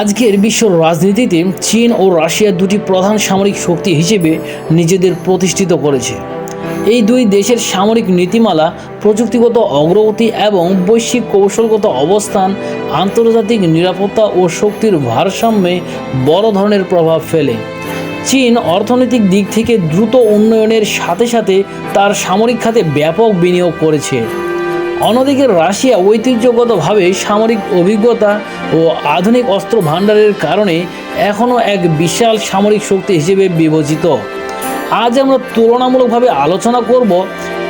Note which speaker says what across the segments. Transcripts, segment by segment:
Speaker 1: আজকের বিশ্ব রাজনীতিতে চীন ও রাশিয়া দুটি প্রধান সামরিক শক্তি হিসেবে নিজেদের প্রতিষ্ঠিত করেছে। এই দুই দেশের সামরিক নীতিমালা, প্রযুক্তিগত অগ্রগতি এবং বৈশ্বিক কৌশলগত অবস্থান, আন্তর্জাতিক নিরাপত্তা ও শক্তির ভারসাম্যে বড় ধরনের প্রভাব ফেলে। চীন অর্থনৈতিক দিক থেকে দ্রুত উন্নয়নের সাথে সাথে তার সামরিক খাতে ব্যাপক বিনিয়োগ করেছে। অন্যদিকে রাশিয়া ঐতিহ্যগতভাবে সামরিক অভিজ্ঞতা ও আধুনিক অস্ত্র ভাণ্ডারের কারণে এখনও এক বিশাল সামরিক শক্তি হিসেবে বিবেচিত। আজ আমরা তুলনামূলকভাবে আলোচনা করব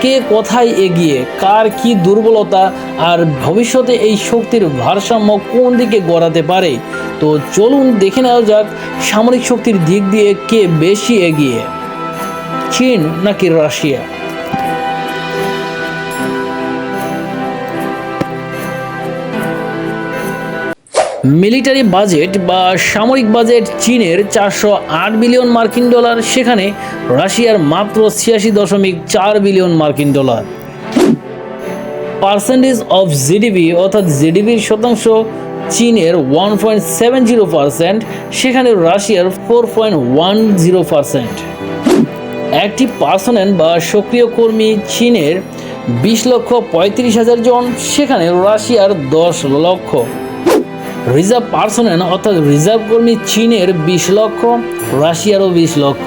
Speaker 1: কে কোথায় এগিয়ে, কার কি দুর্বলতা, আর ভবিষ্যতে এই শক্তির ভারসাম্য কোন দিকে গড়াতে পারে। তো চলুন দেখে নেওয়া যাক সামরিক শক্তির দিক দিয়ে কে বেশি এগিয়ে, চীন নাকি রাশিয়া? মিলিটারি বাজেট বা সামরিক বাজেট চীনের চারশো আট বিলিয়ন মার্কিন ডলার, সেখানে রাশিয়ার মাত্র ছিয়াশি দশমিক চার বিলিয়ন মার্কিন ডলার। পার্সেন্টেজ অফ জিডিপি, অর্থাৎ জিডিপির শতাংশ চীনের one point seven zero percent সেখানে রাশিয়ার four point one zero percent active personnel বা সক্রিয় কর্মী চীনের বিশ লক্ষ পঁয়ত্রিশ হাজার জন, সেখানে রাশিয়ার দশ লক্ষ। রিজার্ভ পার্সোনেল অর্থাৎ রিজার্ভ কর্মী চীনের বিশ লক্ষ, রাশিয়ারও বিশ লক্ষ।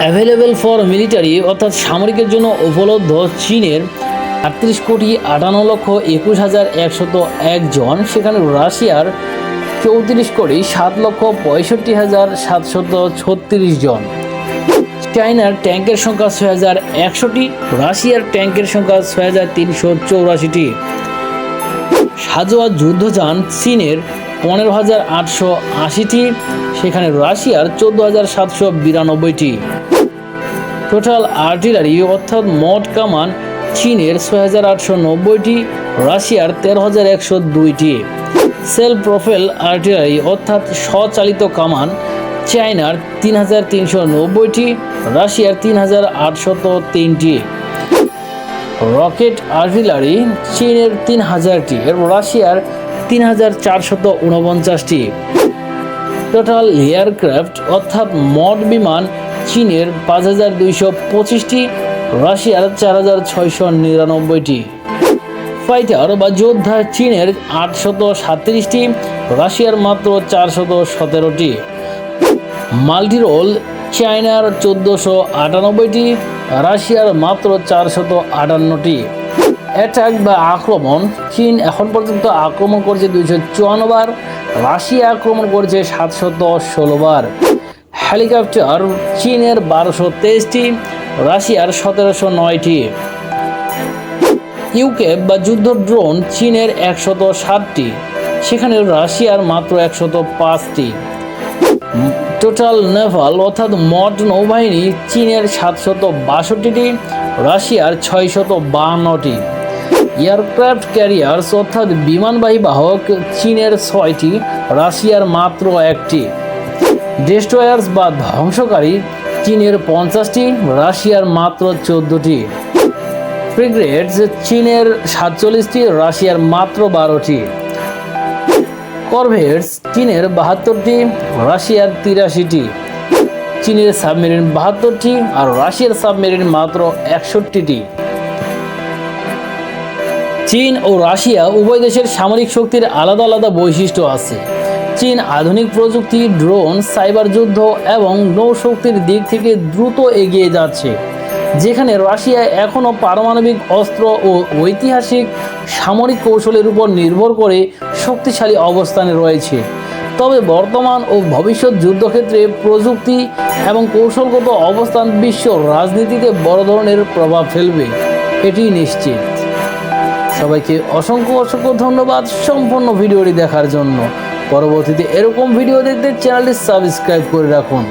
Speaker 1: অ্যাভেলেবেল ফর মিলিটারি অর্থাৎ সামরিকের জন্য উপলব্ধ চীনের আটত্রিশ কোটি আটান্ন লক্ষ একুশ হাজার একশত একজন সেখানে রাশিয়ার চৌত্রিশ কোটি সাত লক্ষ পঁয়ষট্টি হাজার সাতশত ছত্রিশ জন। চায়নার ট্যাঙ্কের সংখ্যা ছয় হাজার একশোটি, রাশিয়ার ট্যাঙ্কের সংখ্যা ছয় হাজার তিনশো চৌরাশিটি। সাজোয়া যুদ্ধযান চীনের পনেরো হাজার আটশো আশিটি, সেখানে রাশিয়ার চোদ্দ হাজার সাতশো বিরানব্বইটি। টোটাল আর্টিলারি অর্থাৎ মোট কামান চীনের ছয় হাজার আটশো নব্বইটি, রাশিয়ার তেরো হাজার একশো দুইটি। সেলফ প্রোফেল আর্টিলারি অর্থাৎ স্বচালিত কামান চায়নার তিন হাজার তিনশো নব্বইটি, রাশিয়ার তিন হাজার আটশত তিনটি। রকেট আর্টিলারি চীনের তিন হাজারটি এবং রাশিয়ার তিন হাজার চারশত উনপঞ্চাশটি। টোটাল এয়ারক্রাফট অর্থাৎ মড বিমান, চীনের পাঁচ হাজার দুইশো পঁচিশটি, রাশিয়ার চার হাজার ছয়শো নিরানব্বইটি। ফাইটার বা যোদ্ধা চীনের আটশত সাতত্রিশটি রাশিয়ার মাত্র চারশত সতেরোটি। মাল্টিরোল চায়নার চোদ্দোশো আটানব্বইটি, রাশিয়ার মাত্র চারশত আটান্নটি। অ্যাটাক বা আক্রমণ, চীন এখন পর্যন্ত আক্রমণ করেছে দুইশো চুয়ান্ন বার রাশিয়া আক্রমণ করেছে সাতশত ষোলো বার হেলিকপ্টার চীনের বারোশো তেইশটি, রাশিয়ার সতেরোশো নয়টি। ইউকে বা যুদ্ধ ড্রোন চীনের একশত ষাটটি, সেখানে রাশিয়ার মাত্র একশত পাঁচটি। টোটাল নেভাল অর্থাৎ মড নৌবাহিনী চীনের সাতশত বাষট্টিটি, রাশিয়ার ছয়শত বাহান্নটি। এয়ারক্রাফট ক্যারিয়ার্স অর্থাৎ বিমানবাহী বাহক চীনের ছয়টি, রাশিয়ার মাত্র একটি। ডেস্ট্রয়ার্স বা ধ্বংসকারী চীনের পঞ্চাশটি, রাশিয়ার মাত্র চোদ্দটি। ফ্রিগ্রেটস চীনের সাতচল্লিশটি, রাশিয়ার মাত্র বারোটি। করভেটস চীনের বাহাত্তরটি, রাশিয়ার তিরাশিটি। চীনের সাবমেরিন বাহাত্তরটি আর রাশিয়ার সাবমেরিন মাত্র একষট্টিটি। চীন ও রাশিয়া উভয় দেশের সামরিক শক্তির আলাদা আলাদা বৈশিষ্ট্য আছে। চীন আধুনিক প্রযুক্তি, ড্রোন, সাইবার যুদ্ধ এবং নৌশক্তির দিক থেকে দ্রুত এগিয়ে যাচ্ছে, যেখানে রাশিয়া এখনও পারমাণবিক, অস্ত্র ও ঐতিহাসিক সামরিক কৌশলের উপর নির্ভর করে শক্তিশালী অবস্থানে রয়েছে। তবে বর্তমান ও ভবিষ্যৎ যুদ্ধক্ষেত্রে প্রযুক্তি এবং কৌশলগত অবস্থান বিশ্ব রাজনীতিতে বড় ধরনের প্রভাব ফেলবে, এটি নিশ্চিত। সবাইকে অসংখ্য অসংখ্য ধন্যবাদ সম্পূর্ণ ভিডিওটি দেখার জন্য। পরবর্তীতে এরকম ভিডিও দেখতে চ্যানেলটি সাবস্ক্রাইব করে রাখুন।